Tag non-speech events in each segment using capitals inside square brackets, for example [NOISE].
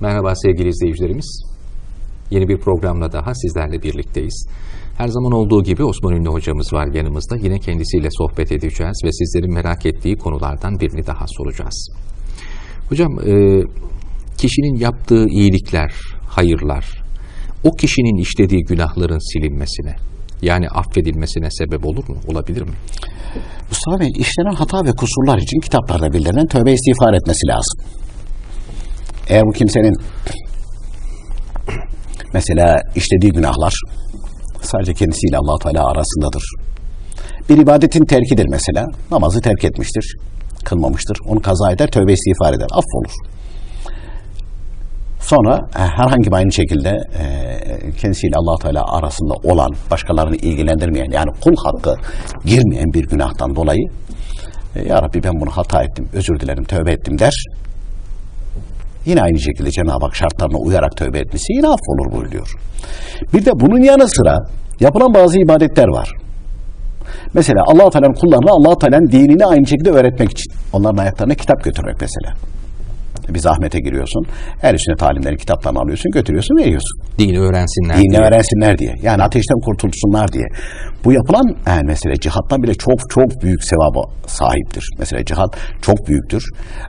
Merhaba sevgili izleyicilerimiz. Yeni bir programla daha sizlerle birlikteyiz. Her zaman olduğu gibi Osman Ünlü hocamız var yanımızda. Yine kendisiyle sohbet edeceğiz ve sizlerin merak ettiği konulardan birini daha soracağız. Hocam, e, kişinin yaptığı iyilikler, hayırlar, o kişinin işlediği günahların silinmesine, yani affedilmesine sebep olur mu? Olabilir mi? Mustafa Bey işlenen hata ve kusurlar için kitaplarda bildirilen tövbe istiğfar etmesi lazım. Eğer bu kimsenin mesela işlediği günahlar sadece kendisiyle allah Teala arasındadır. Bir ibadetin terkidir mesela. Namazı terk etmiştir. Kılmamıştır. Onu kaza eder, tövbe istiğfar eder. Affolur. Sonra e, herhangi bir aynı şekilde e, kendisiyle allah Teala arasında olan, başkalarını ilgilendirmeyen yani kul hakkı girmeyen bir günahtan dolayı e, Ya Rabbi ben bunu hata ettim, özür dilerim, tövbe ettim der. Yine aynı şekilde Cenab-ı Hak şartlarına uyarak tövbe etmesi yine affolur buyuruyor. Bir de bunun yanı sıra yapılan bazı ibadetler var. Mesela Allah-u Teala'nın kullarına Allah-u Teala'nın dinini aynı şekilde öğretmek için. Onların ayaklarına kitap götürmek mesela. Bir zahmete giriyorsun. Her üstüne talimlerin kitaplarını alıyorsun, götürüyorsun, veriyorsun. Dini öğrensinler Dini diye. öğrensinler diye. Yani ateşten kurtulsunlar diye. Bu yapılan yani mesela cihattan bile çok çok büyük sevaba sahiptir. Mesela cihat çok büyüktür.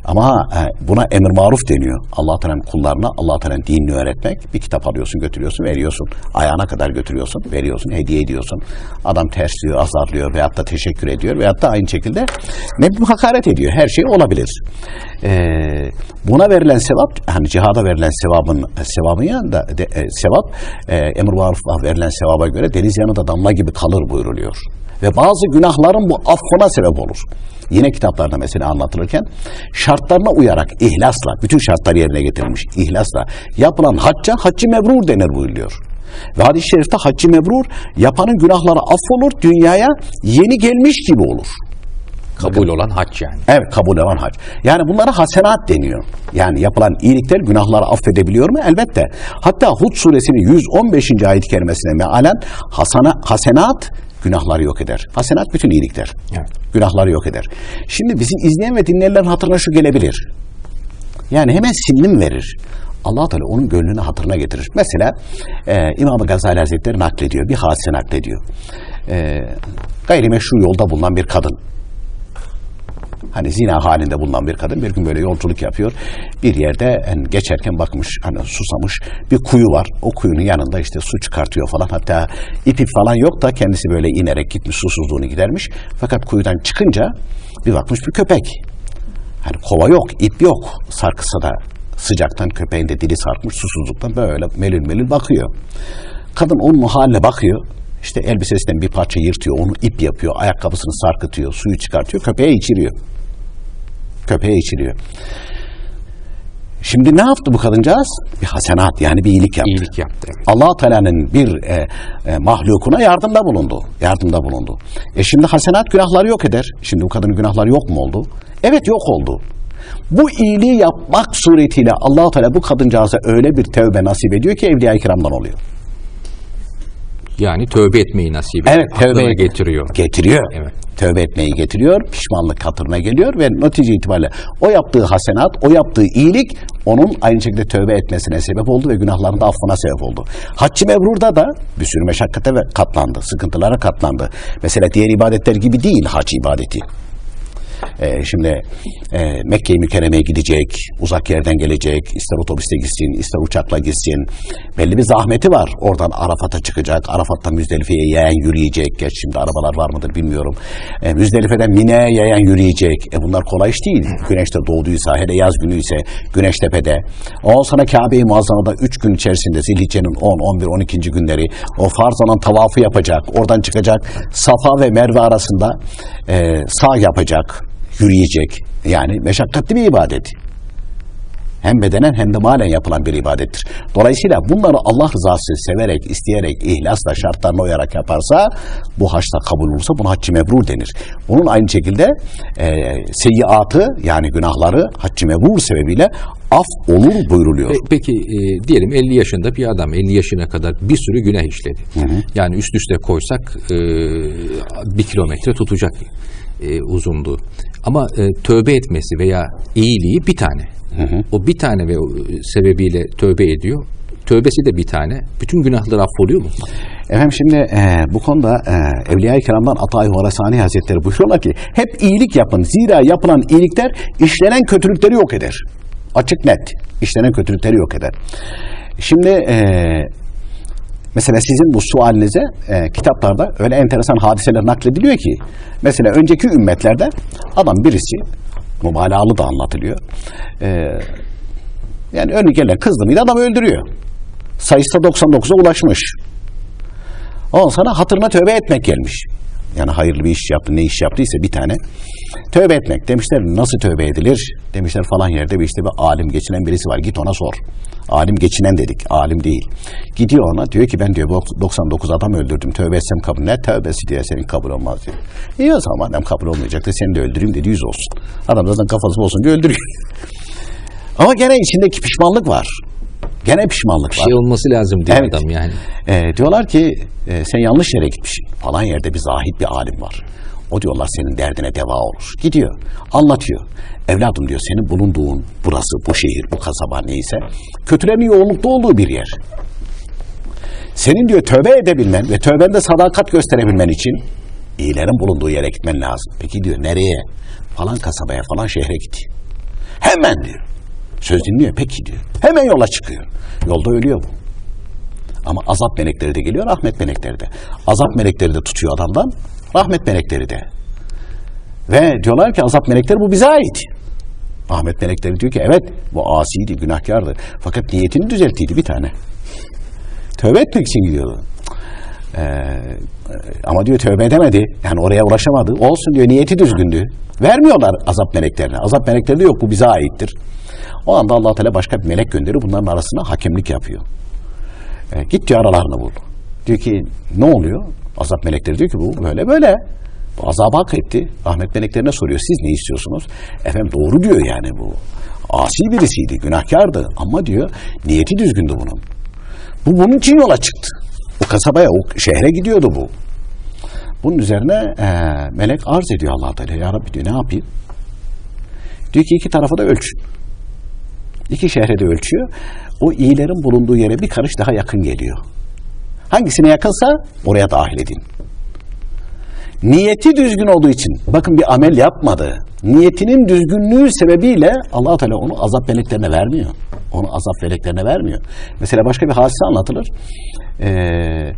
Ama e, buna emir maruf deniyor. Allah Teala'nın kullarına Allah Teala'nın dinini öğretmek. Bir kitap alıyorsun, götürüyorsun, veriyorsun. Ayağına kadar götürüyorsun, veriyorsun, hediye ediyorsun. Adam tersliyor, azarlıyor veyahut da teşekkür ediyor veyahut da aynı şekilde ne hakaret ediyor. Her şey olabilir. Ee, buna verilen sevap, hani cihada verilen sevabın sevabın yanında de, e, sevap e, emir maruf'a verilen sevaba göre deniz yanında damla gibi kalır buyruluyor. Ve bazı günahların bu affına sebep olur. Yine kitaplarda mesela anlatılırken şartlarına uyarak ihlasla, bütün şartlar yerine getirilmiş ihlasla yapılan hacca haccı mebrur denir buyuruyor. Ve hadis-i şerifte haccı mebrur yapanın günahları affolur, dünyaya yeni gelmiş gibi olur. Kabul olan hac yani. Evet kabul olan hac. Yani bunlara hasenat deniyor. Yani yapılan iyilikler günahları affedebiliyor mu? Elbette. Hatta Hud suresinin 115. ayet-i kerimesine mealen hasana, hasenat günahları yok eder. Hasenat bütün iyilikler. Evet. Günahları yok eder. Şimdi bizim izleyen ve dinleyenlerin hatırına şu gelebilir. Yani hemen silinim verir. allah Teala onun gönlünü hatırına getirir. Mesela e, İmam-ı Gazali Hazretleri naklediyor. Bir hadise naklediyor. E, gayrimeşru yolda bulunan bir kadın hani zina halinde bulunan bir kadın bir gün böyle yolculuk yapıyor. Bir yerde yani geçerken bakmış hani susamış bir kuyu var. O kuyunun yanında işte su çıkartıyor falan. Hatta ip ip falan yok da kendisi böyle inerek gitmiş susuzluğunu gidermiş. Fakat kuyudan çıkınca bir bakmış bir köpek. Hani kova yok, ip yok. Sarkısa da sıcaktan köpeğin de dili sarkmış susuzluktan böyle melül melül bakıyor. Kadın onun haline bakıyor. İşte elbisesinden bir parça yırtıyor, onu ip yapıyor, ayakkabısını sarkıtıyor, suyu çıkartıyor, köpeğe içiriyor. Köpeğe içiriyor. Şimdi ne yaptı bu kadıncağız? Bir hasenat yani bir iyilik yaptı. İyilik yaptı. evet. allah Teala'nın bir e, e, mahlukuna yardımda bulundu. Yardımda bulundu. E şimdi hasenat günahları yok eder. Şimdi bu kadının günahları yok mu oldu? Evet yok oldu. Bu iyiliği yapmak suretiyle allah Teala bu kadıncağıza öyle bir tevbe nasip ediyor ki Evliya-i Kiram'dan oluyor. Yani tövbe etmeyi nasip ediyor. Evet, tövbe getiriyor. Getiriyor. Evet. Tövbe etmeyi getiriyor, pişmanlık hatırına geliyor ve netice itibariyle o yaptığı hasenat, o yaptığı iyilik onun aynı şekilde tövbe etmesine sebep oldu ve günahlarının da affına sebep oldu. Haccı Mebrur'da da bir sürü meşakkate ve katlandı, sıkıntılara katlandı. Mesela diğer ibadetler gibi değil hac ibadeti. Ee, şimdi e, Mekke-i Mükerreme'ye gidecek, uzak yerden gelecek, ister otobüste gitsin, ister uçakla gitsin. Belli bir zahmeti var. Oradan Arafat'a çıkacak, Arafat'tan Müzdelife'ye yayan yürüyecek. Geç şimdi arabalar var mıdır bilmiyorum. E, Müzdelife'den Mine'ye yayan yürüyecek. E, bunlar kolay iş değil. Güneşte doğduysa, hele yaz günü ise Güneştepe'de. Ondan sonra Kabe-i Muazzama'da 3 gün içerisinde Zilhicce'nin 10, 11, 12. günleri o farz olan tavafı yapacak. Oradan çıkacak. Safa ve Merve arasında e, sağ yapacak yürüyecek. Yani meşakkatli bir ibadet. Hem bedenen hem de malen yapılan bir ibadettir. Dolayısıyla bunları Allah rızası severek, isteyerek, ihlasla, şartlarına uyarak yaparsa bu haçta kabul olursa buna haccı mebrur denir. Bunun aynı şekilde e, seyyiatı yani günahları haccı mebrur sebebiyle af olur buyruluyor. Pe- Peki e, diyelim 50 yaşında bir adam 50 yaşına kadar bir sürü günah işledi. Yani üst üste koysak e, bir kilometre tutacak e, uzunluğu. Ama e, tövbe etmesi veya iyiliği bir tane. O bir tane ve o sebebiyle tövbe ediyor. Tövbesi de bir tane. Bütün günahları affoluyor mu? Efendim şimdi e, bu konuda e, Evliya-i Kiram'dan Atay Horasani Hazretleri buyuruyorlar ki hep iyilik yapın. Zira yapılan iyilikler işlenen kötülükleri yok eder. Açık net. İşlenen kötülükleri yok eder. Şimdi e, mesela sizin bu sualinize e, kitaplarda öyle enteresan hadiseler naklediliyor ki mesela önceki ümmetlerde adam birisi mübalağalı da anlatılıyor. E, yani önü gelen kızdı mıydı adam öldürüyor. Sayısı da 99'a ulaşmış. Ondan sonra hatırına tövbe etmek gelmiş. Yani hayırlı bir iş yaptı, ne iş yaptıysa bir tane. Tövbe etmek. Demişler nasıl tövbe edilir? Demişler falan yerde bir işte bir alim geçinen birisi var. Git ona sor. Alim geçinen dedik. Alim değil. Gidiyor ona diyor ki ben diyor 99 adam öldürdüm. Tövbe etsem kabul. Ne tövbesi diyor senin kabul olmaz diyor. İyi o zaman madem kabul olmayacak da seni de öldüreyim dedi yüz olsun. Adam zaten kafası olsun diye öldürüyor. [LAUGHS] Ama gene içindeki pişmanlık var. Gene pişmanlık Bir var. şey olması lazım diyor Evet. adam yani. E, diyorlar ki e, sen yanlış yere gitmişsin. Falan yerde bir zahit bir alim var. O diyorlar senin derdine deva olur. Gidiyor, anlatıyor. Evladım diyor senin bulunduğun burası, bu şehir, bu kasaba neyse kötülerin yoğunlukta olduğu bir yer. Senin diyor tövbe edebilmen ve tövbende sadakat gösterebilmen için iyilerin bulunduğu yere gitmen lazım. Peki diyor nereye? Falan kasabaya falan şehre git. Hemen diyor. Söz dinliyor peki diyor. Hemen yola çıkıyor. Yolda ölüyor bu. Ama azap melekleri de geliyor, rahmet melekleri de. Azap melekleri de tutuyor adamdan, rahmet melekleri de. Ve diyorlar ki azap melekleri bu bize ait. Rahmet melekleri diyor ki evet bu asiydi, günahkardı. Fakat niyetini düzelttiydi bir tane. Tövbe etmek için gidiyordu. Ee, ama diyor tövbe edemedi. Yani oraya ulaşamadı. Olsun diyor niyeti düzgündü. Vermiyorlar azap meleklerine. Azap melekleri de yok bu bize aittir. O anda allah Teala başka bir melek gönderiyor. Bunların arasına hakemlik yapıyor. E, git diyor aralarını bul. Diyor ki ne oluyor? Azap melekleri diyor ki bu böyle böyle. Bu azabı hak etti. Rahmet meleklerine soruyor. Siz ne istiyorsunuz? Efendim doğru diyor yani bu. Asi birisiydi, günahkardı. Ama diyor niyeti düzgündü bunun. Bu bunun için yola çıktı. Kasabaya, o şehre gidiyordu bu. Bunun üzerine e, melek arz ediyor allah Teala. Ya Rabbi diyor ne yapayım? Diyor ki iki tarafa da ölçün. İki şehre de ölçüyor. O iyilerin bulunduğu yere bir karış daha yakın geliyor. Hangisine yakınsa oraya dahil edin. Niyeti düzgün olduğu için bakın bir amel yapmadı. Niyetinin düzgünlüğü sebebiyle allah Teala onu azap meleklerine vermiyor. Onu azap meleklerine vermiyor. Mesela başka bir hadise anlatılır. Ee,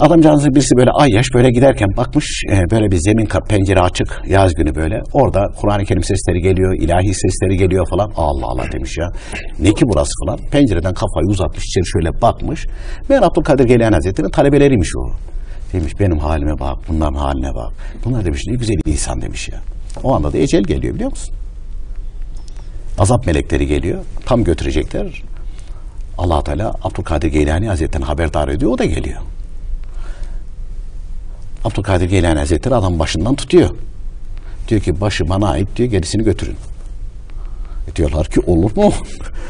Adamcağızın birisi böyle ay yaş böyle giderken bakmış e, böyle bir zemin kat pencere açık yaz günü böyle. Orada Kur'an-ı Kerim sesleri geliyor, ilahi sesleri geliyor falan. Allah Allah demiş ya. Ne ki burası falan. Pencereden kafayı uzatmış içeri şöyle bakmış. Ben Abdülkadir Geylani Hazretleri'nin talebeleriymiş o. Demiş benim halime bak, bunların haline bak. Bunlar demiş ne güzel insan demiş ya. O anda da ecel geliyor biliyor musun? Azap melekleri geliyor. Tam götürecekler. Allah Teala Abdülkadir Geylani Hazretleri'ni haberdar ediyor. O da geliyor. Abdülkadir Geylani Hazretleri adam başından tutuyor. Diyor ki başı bana ait diyor gerisini götürün. E diyorlar ki olur mu? [LAUGHS]